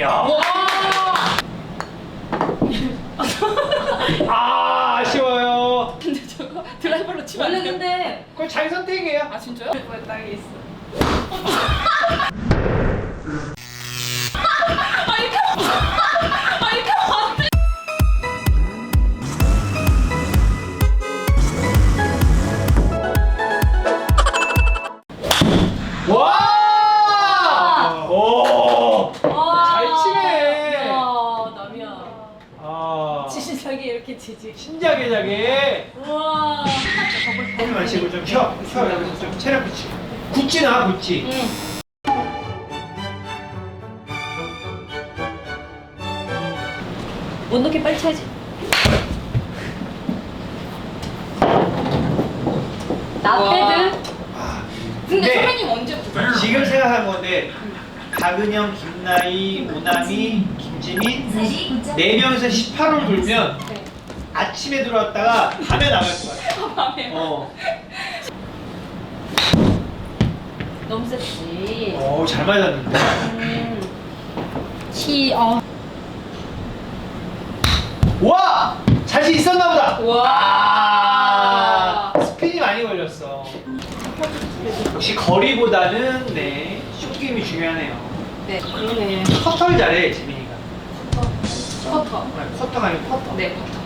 야. 아, 아쉬워요. 근데 저거 드라이버로 치면 안 원래 돼요? 근데 그건 자기 선택이에요. 아 진짜요? 왜 땅에 있어? 아이 치지. 신작에 작에. 우와. 물 마시고 좀 쉬어. 쉬어. 여기서 좀 체력 붙이. 굳지 나, 굳지. 못 넣게 빨리 쳐야지. 나패드. 아. 근데 네. 선배님 언제부터? 지금 생각한 건데 박은영, 김나희, 오남이, 김지민 네 명에서 18홀 돌면 네. 아침에 들어왔다가 밤에 나갈 것 같아. 밤에. 어. 너무 셌지. 오, 잘 맞았는데. 음. 치 어. 와! 자신 있었나 보다. 와. 아, 스핀이 많이 걸렸어. 역시 거리보다는 네, 숏게임이 중요하네요. 네 그러네. 커터를 잘해, 지민이가. 커터. 아니, 커터가 아니고 퍼터. 네 커터.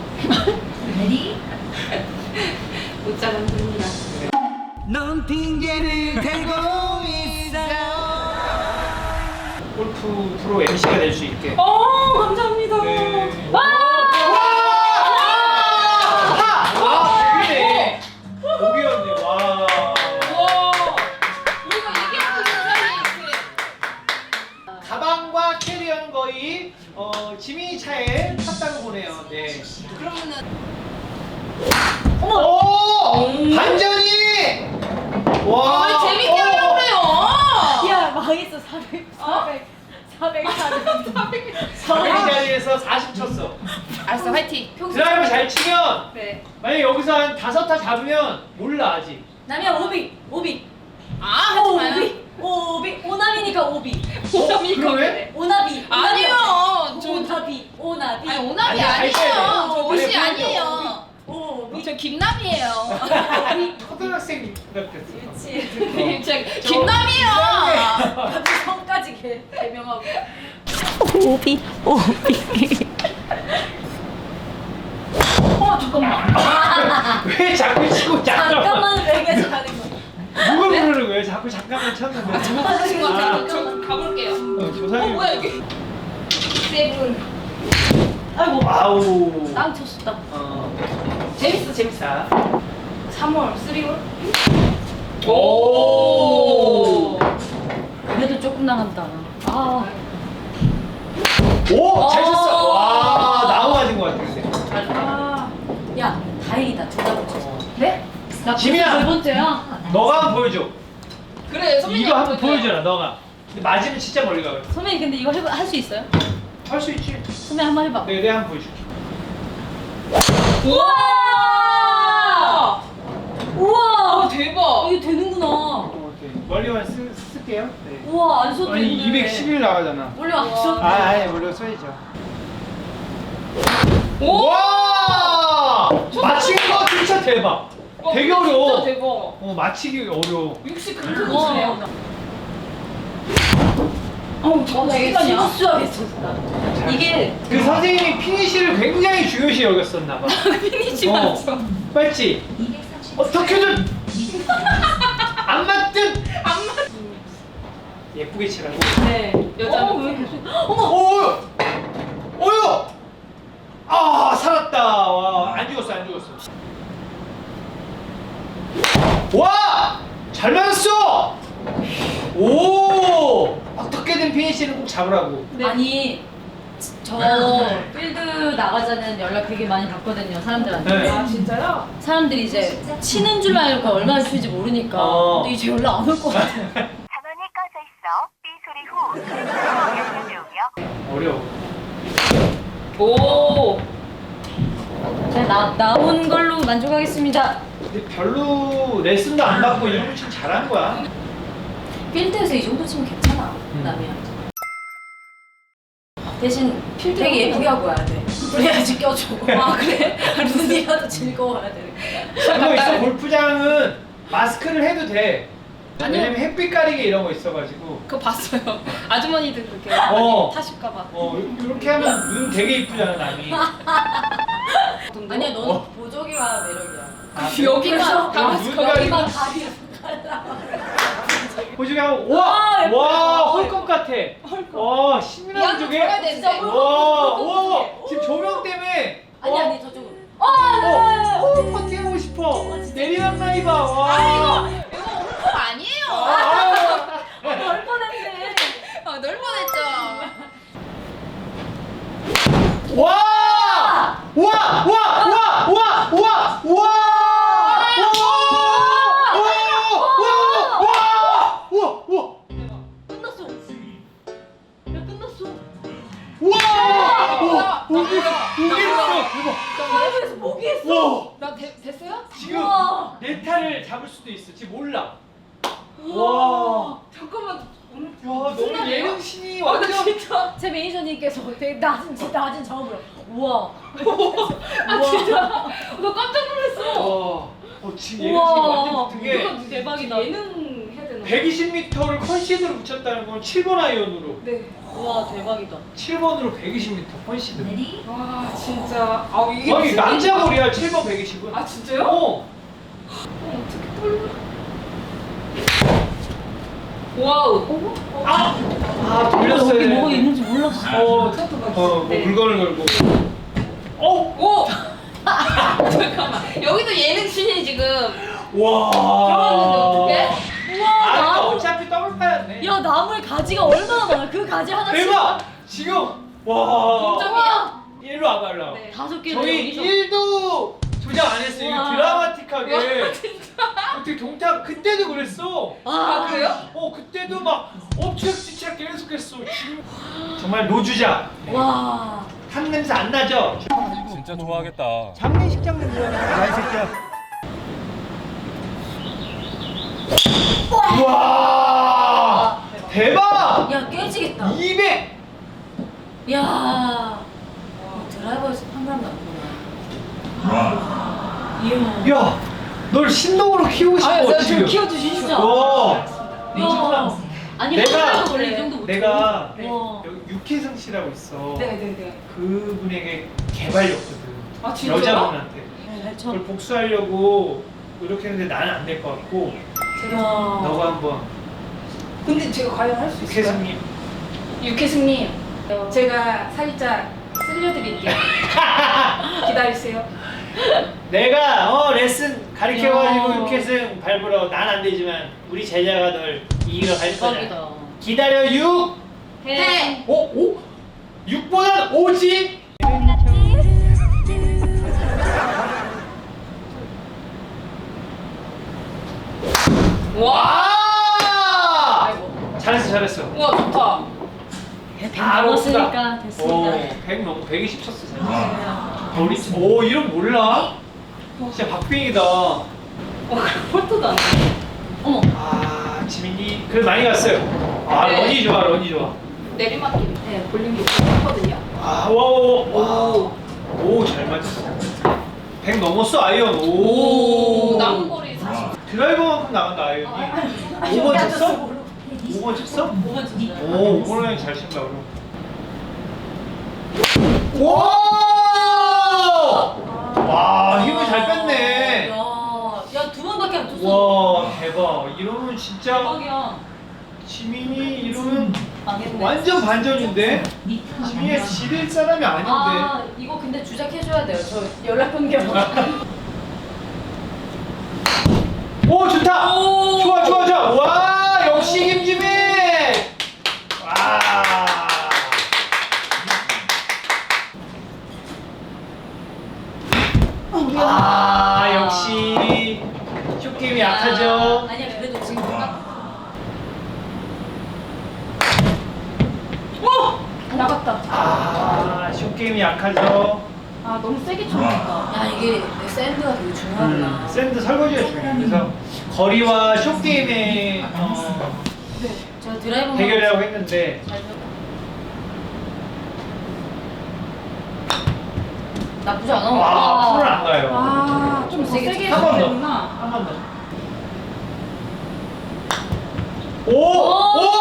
웃자 만듭니다. 넌 핑계를 대고 있어 골프 프로 MC가 될 수 있게. 어 감사합니다. 네. 와! 우리가 얘기하고 있는. 가방과 캐리어는 거의 어, 지민이 차에 탔다고 보네요. 네. 오! 음. 반전이! 와! 왜 재밌게 어. 하려고 그래요? 야 망했어 400 400 400 400 400 자리에서 40 쳤어. 알았어 화이팅. 드라이브 잘 치면 네. 만약 여기서 한 다섯 타 잡으면 몰라 아직. 남이야 오비 오비 아 하지 마요. 오비 오비 오나비니까 오비 오나미 그럼 왜? 오나비 아니요. 저 오나비 오나비 아니 오나미 아니야, 잘 쳐야 돼. 아니에요. 저 옷이 그래, 아니에요. 저 김남이에요. 초등학생 같았어. 그렇지 저 김남이에요. 갑자기 성까지 개 개명하고 오비 오비. 어 잠깐만. 왜 자꾸 치고 잠깐만. 잠깐만 왜게 잘하는 거야 누굴 부르는 거예요? 자꾸 잠깐만 쳤는데. 하신 것 아. 같아요. 저 가볼게요. 어, 어 조상이. 뭐야 여기? 세븐. 아이고 아우. 땅 쳤었다 어. 재밌어 재밌어. 자. 3월 3월. 오. 그래도 조금 나간다 아 오, 잘 쳤어. 오. 와, 나무 맞은 것 같은데. 아. 야, 다행이다. 둘다 붙였어. 네? 나 지민아! 벌써 두 번째야. 너가 한번 보여줘. 그래 선배님 이거 한번. 보여줘라, 너가. 근데 맞으면 진짜 멀리 가요. 선배님 근데 이거 할 수 있어요? 할 수 있지. 선배 님 한번 해봐. 네, 내가 한번 보여줄게. 우와! 아 우와! 대박. 이게 되는구나. 어, 네. 멀리만 쓰, 쓸게요. 네. 우와 안 써도 아니, 되는데. 211 나가잖아. 원래 안 써도 아, 아니, 원래 써야죠. 오. 와! 맞힌 거 진짜 대박. 와, 되게 진짜 어려워. 대박. 어, 맞히기 어려워. 60 와. 근처네요. 되게 시간이야? 스무스하겠어. 나. 이게 그 선생님이 피니시를 굉장히 중요시 여겼었나 봐. 피니시 어. 맞죠? 맞지? 어떻게든 안 맞든 안 맞. 예쁘게 치라고. 네. 여자는 어, 왜 계속 어머. 오! 오요! 아, 살았다. 와, 안 죽었어, 안 죽었어. 와! 잘 맞았어! 오! 어떻게든 피니시는 꼭 잡으라고. 아니 저 필드 나가자는 연락 되게 많이 받거든요 사람들한테. 네. 아 진짜요? 사람들이 이제 치는 줄 알고 얼마나 치는지 모르니까. 어. 근데 이제 연락 안 올 것 같아. 전원이 꺼져 있어 삐 소리 후 들려오며 어려워. 오. 자, 나, 나온 걸로 만족하겠습니다. 근데 별로 레슨도 안 받고 이런 거 치면 잘한 거야. 필드에서 이 정도 치면 괜찮아, 음. 남이야. 대신 되게 예쁘게 하고 와야 돼. 그래야지 껴줘. 아 그래? 눈이라도 즐거워야 돼. 그거 있어 골프장은 마스크를 해도 돼. 아니요. 왜냐면 햇빛 가리개 이런 거 있어가지고. 그거 봤어요. 아주머니들 그렇게 어. 많이 타실까봐. 어 이렇게 하면 눈 되게 이쁘잖아 남이. 아니야 너는 어. 보조개가 매력이야. 아, 여기만 다 어, 마스크 눈 여기만 가리고 다리. 보시게 하면 아, 와, 예쁘다. 와 헐것 같아. 와 신민아 쪽에. 줘야 되는데. 와, 와 지금 조명 때문에. 아니 어, 아니 저쪽으로. 어, 어, 파티 하고 싶어. 내리막 라이바. 와. 아 이거 이거 홈 아니에요. 아, 널 뻔했네. 아, 널 뻔했죠. 와! 와! 와! 와! 와! 저음으로 우와. 아 진짜. 나 깜짝 놀랐어. 와. 어, 지금 예능 신이 완전 우와. 붙은 이거 대박이다. 예능 해야 되나? 120m를 컨시드로 붙였다는 건 7번 아이언으로. 네. 우와 대박이다. 7번으로 120m 컨시드. 와 진짜. 아 이게 아니 무슨 남자 일이야? 거리야 7번 120은. 아 진짜요? 어. 어떻게 떨려? 와우. 아, 아 돌렸어요. 여기 뭐가 있는지 몰랐어. 어, 어, 뭐 네. 물건을 걸고. 어, 오. 잠깐만. 여기도 예능 신이 지금 와. 들어왔는데 어떡해? 우와 아, 나무. 어차피 더블 파였네. 야 나물 가지가 얼마나 많아. 그 가지 하나씩. 대박. 지금 와. 동점이야. 일로 와봐, 일로 와봐. 네. 다섯 개를 저희 여기서. 1도 조작 안 했어요. 이거 와. 드라마틱하게. 와 진짜. 어떻게 동탁 그때도 그랬어. 아 그래요? 어, 그때도 막 엎치락뒤치락 계속했어. 지금 정말 노주자. 와. 한 냄새 안 나죠? 진짜 좋아하겠다. 장례식장 냄새 나이 새끼야. 와 대박! 야 깨지겠다. 200! 야. 어, 드라이버에서 판단 나구나. 이야. 야, 널 신동으로 키우고 싶어 아, 내가 지금. 좀 키워주시죠. 진짜. 와, 야. 아니 내가- 내가 원래 이 정도 못 내가 네. 와. 여기 육혜성 씨라고 있어. 네네네. 그분에게 개발렸거든. 아 진짜요? 여자분한테. 네, 저. 그걸 복수하려고 노력했는데 나는 안 될 것 같고 야. 너가 한번 근데 제가 과연 할 수 있어요? 육혜성님. 육혜승님, 제가 살짝 쓸려드릴게요. 기다리세요. 내가 어 레슨 가르쳐가지고 야. 육혜승 밟으러 난 안 되지만 우리 제자가 널 이기러 갈 거야. 대박이다. 기다려 6. 해. 오, 오? 6보단 5지? 와. 와! 아이고. 잘했어, 잘했어. 우와 좋다. 다 넘었으니까 오, 됐습니다. 100 넘, 120 쳤어. 잘했어. 우리, 오, 이런 몰라? 진짜 박빙이다. 와 폴토도 안 돼. 어머. 아, 지민이. 그래, 많이 갔어요. 아, 네. 런이 좋아, 런이 좋아. 내리막길. 네 볼륨 높거든요. 아, 와, 와, 와. 오, 잘 맞았어. 100 넘었어, 아이언. 오. 오 남은 거리 40. 드라이버만큼 나간다, 아이언이. 5번 쳤어? 5번 쳤어? 5번 진짜. 오, 5번은 잘 친다, 그럼. 와! 와, 힘을 잘 뺐네. 야, 야 두 번밖에 안 쳤어. 와, 대박. 이러면 진짜 대박이야. 지민이 이러면 망했네. 완전 반전인데? 지민이가 지릴 사람이 아닌데. 아 이거 근데 주작해줘야 돼요. 저 연락 끊겨. 오, 좋다! 오. 좋아, 좋아, 좋아! 와, 약하죠? 아 너무 세게 쳤다. 야 아, 이게 샌드가 되게 중요하구나. 음, 샌드 설거지가 중요해서 거리와 숏게임의 어, 네, 제가 드라이브 대결이라고 했는데 나쁘지 않아. 아, 와, 풀을 안 가요. 아, 좀 세게 한 번 더. 한번 더. 오! 오! 오!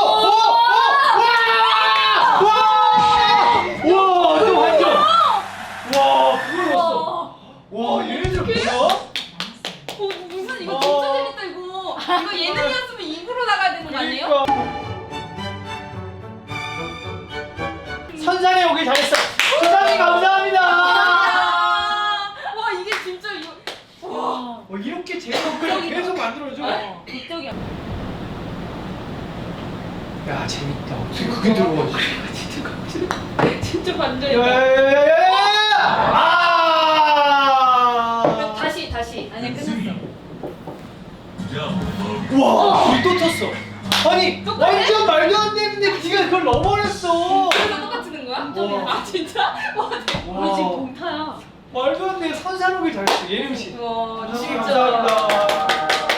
완전 말도 안 되는데 네가 그걸 넣어버렸어. 그래서 똑같이 는 거야? 와. 아 진짜? 와 대박. 와. 우리 지금 공타야. 말도 안 돼. 선사록을 잘했어. 예능시. 와 선생님 진짜. 감사합니다.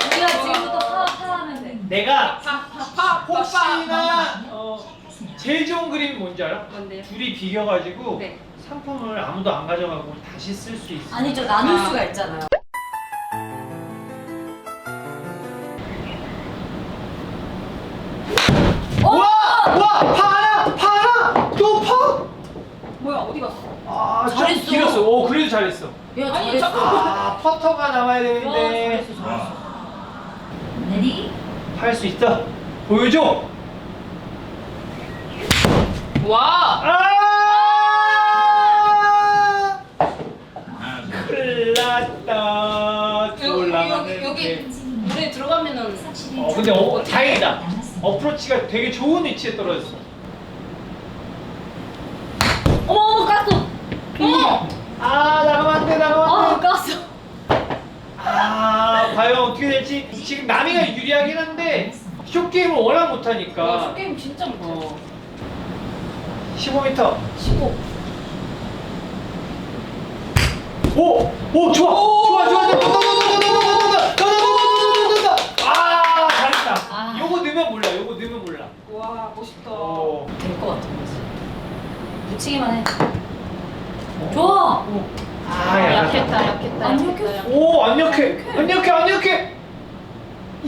우리가 지금부터 파 파하면 돼. 내가 파파파 혹시나 어, 제일 좋은 그림이 뭔지 알아? 뭔데요? 둘이 비겨가지고 네. 상품을 아무도 안 가져가고 다시 쓸 수 있어. 아니죠 나눌 아. 수가 있잖아요. 어디 갔어? 아, 좀 잘했어. 길었어. 오, 그래도 잘했어. 야 아니, 잘했어. 아, 퍼터가 남아야 야, 되는데. 잘했어 잘했어. 레디? 할 수 있어. 보여줘. 와. 아! 큰일 났다. 여기 여기. 여기 물에 들어가면은. 어, 근데 어, 다행이다. 어프로치가 되게 좋은 위치에 떨어졌어. 어머 어머 깠어. 어머. 아 나가면 안돼 나가면 안돼 깠어. 아 과연 어떻게 될지 지금 남이가 유리하긴 한데 쇼게임을 워낙 못하니까 게임 진짜 못해. 15m 15. 오! 오 좋아! 좋아 좋아 좋아 좋아 아 잘했다 아. 요거 넣으면 몰라 요거 넣으면 몰라 와 멋있다. 될것 같아. 붙이기만 해. 좋아. 아, 아, 야, 약했다 약했다. 안 약했다, 약했어. 약했다. 오, 안 약해. 안 약해, 안 약해.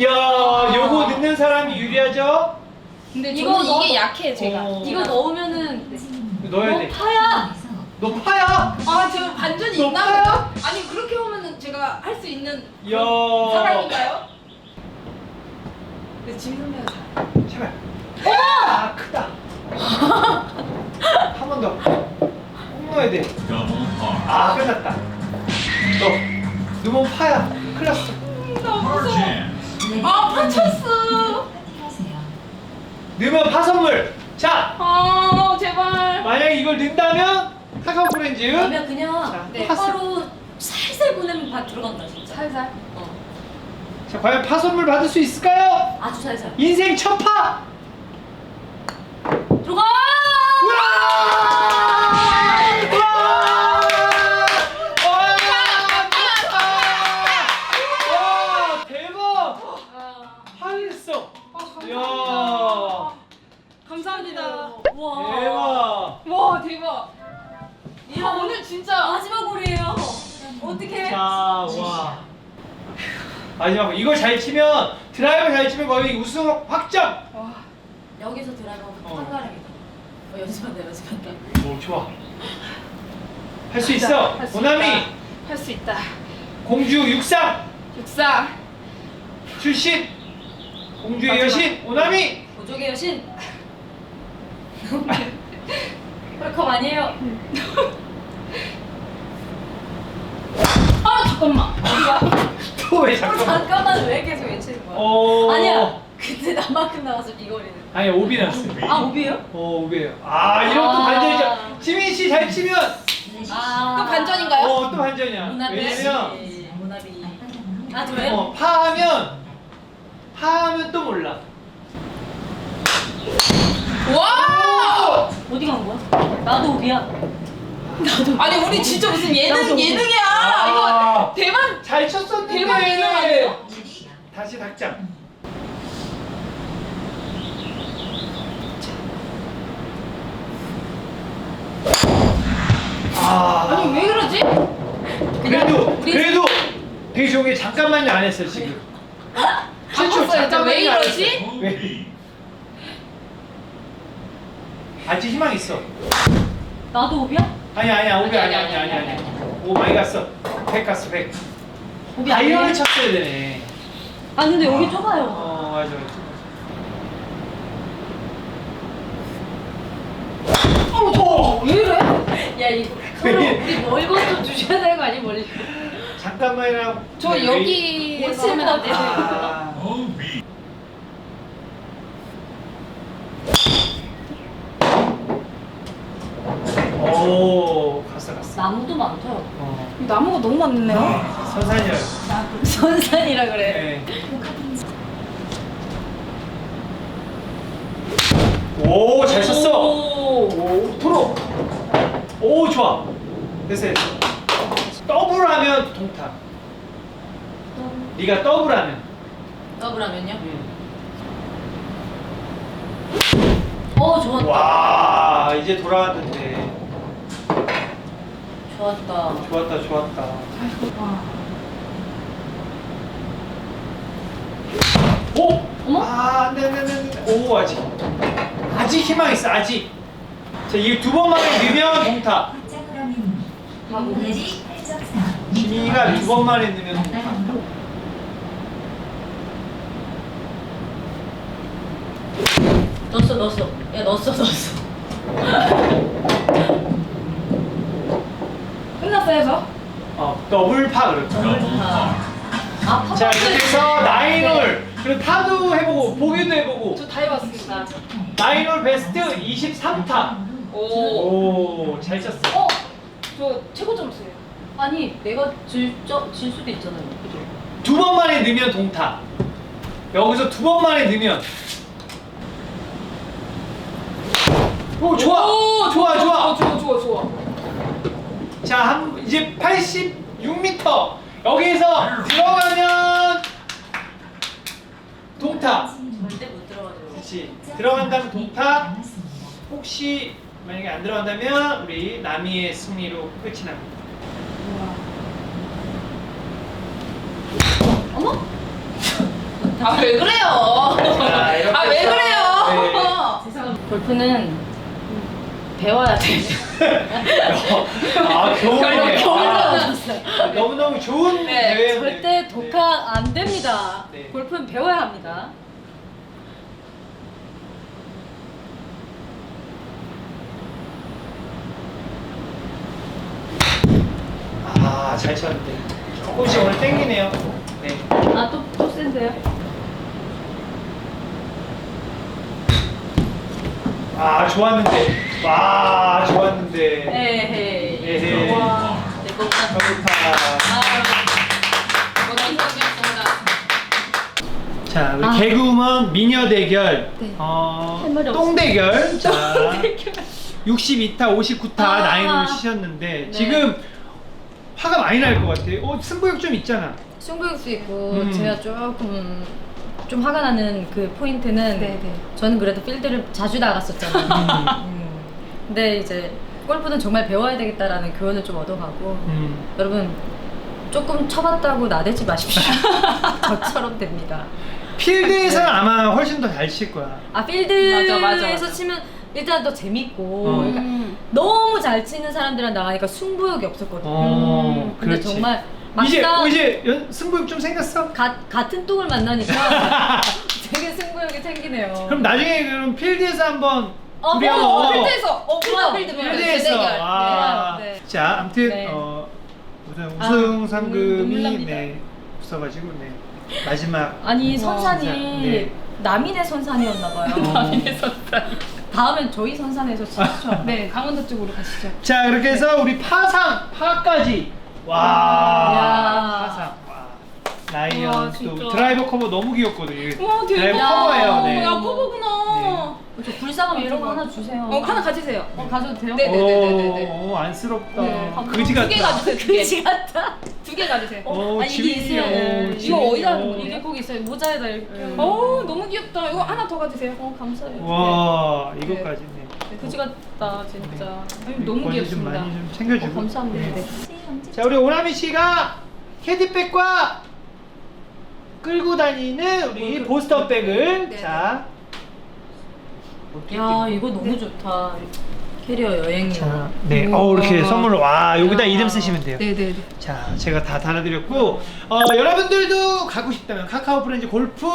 야, 요거 넣는 사람이 유리하죠? 근데 이거 저는 넣어- 이게 약해 제가. 어. 이거 넣으면은 넣어야 너 돼. 파야. 너 파야? 아, 제가 반전이 너 있나? 파야? 아니 그렇게 하면은 제가 할 수 있는 야. 사람인가요? 근데 지민 선배가 잘. 제발. 아, 크다. 한 번 더. 꼭 넣어야 돼. 아, 끝났다. 너, 넣으면 파야. 큰일 났어. 나 무서워. 아, 파쳤어. 넣으면 파 선물. 자, 아, 제발. 만약에 이걸 넣는다면 카카오 프렌즈. 그러면 그냥 자, 네. 바로 살살 보내면 바 들어간다 진짜. 살살. 어. 자, 과연 파 선물 받을 수 있을까요? 아주 살살. 인생 첫 파. 들어가. 와 대박! 아, 하했어. 아, 이야. 감사합니다. 와. 대박. 와, 대박. 아, 오늘 진짜 마지막 홀이에요. 어떻게? 자, 와. 마지막 이걸 잘 치면 드라이버 잘 치면 거의 우승 확정. 와. 여기서 드라이버 어. 한가람이다. 어, 연습한다 연습한다. 오 좋아. 할 수 있어. 할수 보남이 있다. 할 수 있다. 공주 육상 육상. 출신 공주의 마지막. 여신 오나미. 보조개 여신. 헐컵 아니에요. 아, 잠깐만. 어디가? 또왜 어, 잠깐만. 잠깐만 왜 계속 외치는 거야? 어. 아니야. 그때 나만큼 나와서 비거리는. 아니 오비 났어. 아 오비예요? 어 오비예요. 아 이런 또 아. 반전이죠. 지민 씨 잘 치면 아. 또 반전인가요? 어 또 반전이야. 모나비. 왜냐면 모나비. 아 저요? 어, 파하면 파하면 또 몰라. 와! 어디 간 거야? 나도 오비야. 아니, 우리 진짜 무슨 예능, 나도. 예능이야. 아. 이거 대만. 잘 쳤었는데. 대박 예능 아니에요? 다시 닭장. 아. 아니, 왜 그러지? 그래도 그래도 되게 좋은 게 잠깐만요 안 했어요 지금. 바꿨어요. 진짜 왜 잠깐만요 안 이러지? 왜? 아직 희망 있어. 나도 오비야? 아니 아니야 오비 아니 아니, 아니 아니 아니, 아니. 오 많이 갔어. 100 갔어 100. 오비 해? 쳤어야 되네. 아 근데 여기 좁아요. 어 맞아 맞아. 어, 왜 이래? 야 이거? 우리 멀건 좀 주셔야 되는 거 아니야 멀리? 잠깐만이라고. 저 왜- 여기 못 하면 안 돼요. 아. 오 갔어 갔어. 나무도 많죠. 어. 나무가 너무 많네요. 선산열. 선산이라 그래. 네. 오, 잘 쳤어. 오. 오, 프로. 오, 좋아. 됐어. 더블하면 동탑. 네가 더블하면. 더블하면요? 음. 어 좋았다. 와, 이제 돌아왔는데. 좋았다. 좋았다, 좋았다. 오! 어머? 아, 네, 네, 네, 네. 오, 아직. 아직 희망 있어, 아직. 자, 이 두 번만에 넣으면 동탑. 번만에 넣으면 동탑. 넣었어 넣었어. 야 넣었어 넣었어. 끝났어요 저? 어, 더블파 그렇죠. 아 파파. 자, 이렇게 해서 나인홀. 그리고 타도 해보고, 보기도 해보고. 저다 해봤습니다. 나인홀 베스트 23타. 오. 오, 잘 쳤어. 어? 저 최고 점수예요. 아니 내가 질져 질 수도 있잖아요. 그죠? 두 번만에 넣으면 동탑. 여기서 두 번만에 넣으면. 오, 좋아. 오, 좋아, 좋아. 좋아, 좋아, 좋아. 자, 한, 이제 86m. 여기서 들어가면 동탑. 절대 못 들어가죠. 그렇지. 들어간다면 동탑. 혹시 만약에 안 들어간다면 우리 남이의 승리로 끝이 납니다. 어머? 아, 왜 그래요? 자, 이렇게 아, 왜 해서, 그래요? 죄송합니다. 골프는 배워야 돼. 아, 교훈이네요. 겨울로 아. 너무너무 좋은 네, 대회. 절대 독학 안 됩니다. 네. 골프는 배워야 합니다. 아, 잘 쳤는데. 조금씩 오늘 땡기네요. 네. 아, 또, 또 센데요? 아, 좋았는데. 와, 좋았는데. 에헤이. 에헤이. 와. 내. 좋다. 원장님이었습니다. 자, 우리 아. 개그우먼 미녀 대결. 네. 어, 할 말이 똥 없어. 대결. 자, 62타, 59타 아. 나인으로 치셨는데 네. 지금 화가 많이 날 것 같아. 어, 승부욕 좀 있잖아. 승부욕도 있고 음. 제가 조금 좀 화가 나는 그 포인트는 네, 네. 저는 그래도 필드를 자주 나갔었잖아요. 음. 근데 이제 골프는 정말 배워야 되겠다라는 교훈을 좀 얻어가고 음. 여러분 조금 쳐봤다고 나대지 마십시오. 저처럼 됩니다. 필드에서 는 아마 훨씬 더 잘 칠 거야. 아 필드에서 맞아, 맞아, 맞아. 치면 일단 더 재밌고 어. 그러니까 음. 너무 잘 치는 사람들이랑 나가니까 승부욕이 없었거든요. 어, 근데 그렇지. 정말 이제 막상 어, 이제 연, 승부욕 좀 생겼어? 가, 같은 똥을 만나니까 되게 승부욕이 생기네요. 그럼 나중에 그럼 필드에서 한번 어, 우리 어, 한번 어, 필드에서 어. 필드 필드면 필드에서 대결. 아, 네. 자 아무튼 네. 어, 우선 아, 우승 눈물 상금이. 네 없어가지고 네 마지막 아니 와, 선산이 네. 남인의 선산이었나 봐요. 남인의 선산. 다음엔 저희 선산에서 치시죠. 네, 강원도 쪽으로 가시죠. 자 그렇게 해서 우리 파상 파까지 와 야. 파상 와 우와, 라이언 또 진짜. 드라이버 커버 너무 귀엽거든 이게 와, 드라이버 야. 커버예요 네. 야, 커버구나. 저 불쌍하면 이런 거 하나 주세요. 어, 하나 가지세요. 어, 가져도 돼요? 네, 네. 네네네네네. 오, 안쓰럽다 네. 그지 같다 두 개. 그지 같다. 두 개 가주세요. 오, 아, 이게 지민이, 있어요. 오, 네. 지민이, 이거 어디다 하는 오. 거예요? 이게 꼭 있어요. 모자에다 이렇게. 음. 어, 너무 귀엽다. 이거 하나 더 가주세요. 어, 감사해요. 와 네. 이것까지네 네, 그지 같다, 진짜. 아니, 너무 좀 귀엽습니다. 많이 좀 어, 챙겨주고 감사합니다. 네. 네. 자 우리 오나미 씨가 캐디백과 끌고 다니는 우리 보스턴백을 네. 자. 야 이거 너무 좋다. 캐리어 여행용. 자, 네, 어 이렇게 선물로 와 여기다 야. 이름 쓰시면 돼요. 네네네. 자, 제가 다 달아드렸고 어, 여러분들도 갖고 싶다면 카카오 프렌즈 골프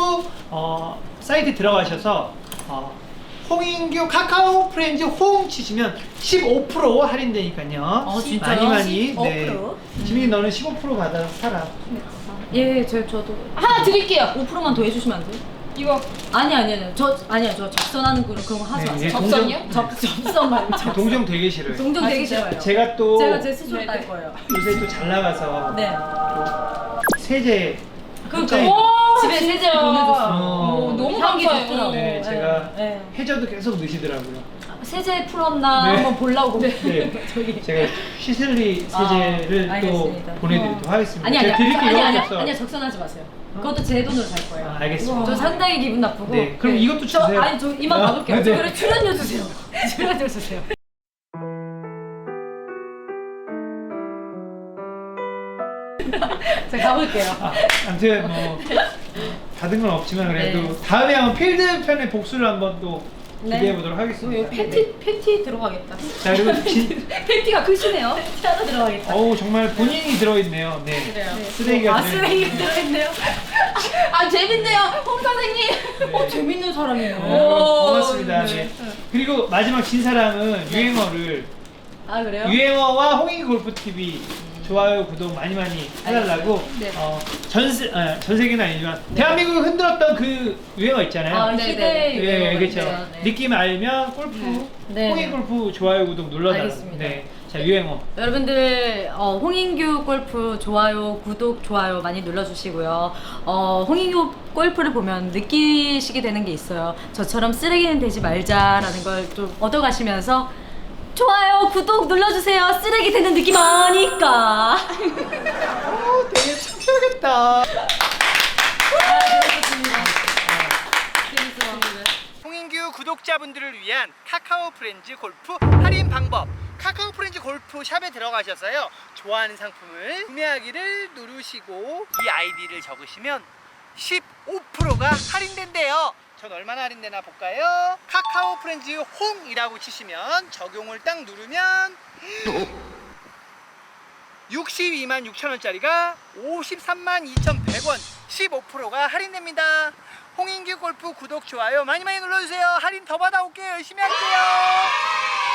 어, 사이트 들어가셔서 어, 홍인규 카카오 프렌즈 홍 치시면 15% 할인되니까요. 어, 진짜요? 많이 많이. 15%? 네. 지민이 너는 15% 받아 살아. 예, 저 저도 하나 드릴게요. 5%만 더 해주시면 안 돼요? 이거 아니 아니 아니 저 아니야 저 접선하는 거 그런 거 하지 네, 마세요. 예, 접선이요? 동정- 접 접선 말고 접선. 동정 되게 싫어요. 동정 아, 되게 진짜요? 싫어요. 제가 또 제가 제 스스로 네, 딸 네. 거예요. 요새 또 잘 나가서 네. 세제 그러니까 네. 오, 집에 진짜. 세제를 보내줬어요. 어. 너무 향기 감사해요. 좋더라고요. 네, 제가 네. 해저도 계속 넣으시더라고요. 세제 풀었나 네. 한번 보려고. 네. 저기. 제가 시슬리 세제를 아, 또 알겠습니다. 보내드리도록 하겠습니다. 아니 제가 아니 드릴 게 아니 이거밖에 아니 없어. 아니 적선하지 마세요. 그것도 제 돈으로 살 거예요. 아, 알겠습니다. 저 상당히 기분 나쁘고. 네, 그럼 이것도 저, 주세요. 아니 저 이만 아, 받을게요. 네. 저 그래 출연료 주세요. 출연료 주세요. 자 가볼게요. 아, 아무튼 뭐 받은 건 없지만 그래도 네. 다음에 한번 필드 편의 복수를 한번 또 네. 기대해 보도록 하겠습니다. 팬티 팬티 들어가겠다. 네. 자 그리고 진, 팬티가 크시네요. 팬티 하나 들어가겠다. 어우 정말 본인이 들어있네요. 네. 그래요. 쓰레기가 아 들어있네요. 쓰레기 들어있네요. 아 재밌네요, 홍 선생님. 어 재밌는 사람이에요. 네, 오, 고맙습니다. 네. 네. 그리고 마지막 진 사람은 유행어를 아 그래요? 유행어와 홍익 골프 TV 좋아요 구독 많이 많이 해달라고 네. 어, 전세 아, 전 세계는 아니지만 대한민국을 흔들었던 그 유행어 있잖아요. 아 네, 시대 네. 예, 그렇죠. 있죠. 네. 느낌 알면 골프 네. 홍익 골프 좋아요 구독 눌러달라고. 알겠습니다. 네. 자 유행어. 여러분들 어, 홍인규 골프 좋아요 구독 좋아요 많이 눌러주시고요 어, 홍인규 골프를 보면 느끼시게 되는 게 있어요 저처럼 쓰레기는 되지 말자라는 걸 좀 얻어가시면서 좋아요 구독 눌러주세요 쓰레기 되는 느낌 아니까 어, 되게 창피하겠다. 홍인규 구독자분들을 위한 카카오 프렌즈 골프 할인 방법. 카카오 프렌즈 골프 샵에 들어가셔서요. 좋아하는 상품을 구매하기를 누르시고 이 아이디를 적으시면 15%가 할인된대요. 전 얼마나 할인되나 볼까요? 카카오 프렌즈 홍이라고 치시면 적용을 딱 누르면 62만 6천 원짜리가 53만 2,100원 15%가 할인됩니다. 홍인규 골프 구독 좋아요 많이 많이 눌러주세요. 할인 더 받아올게요. 열심히 할게요.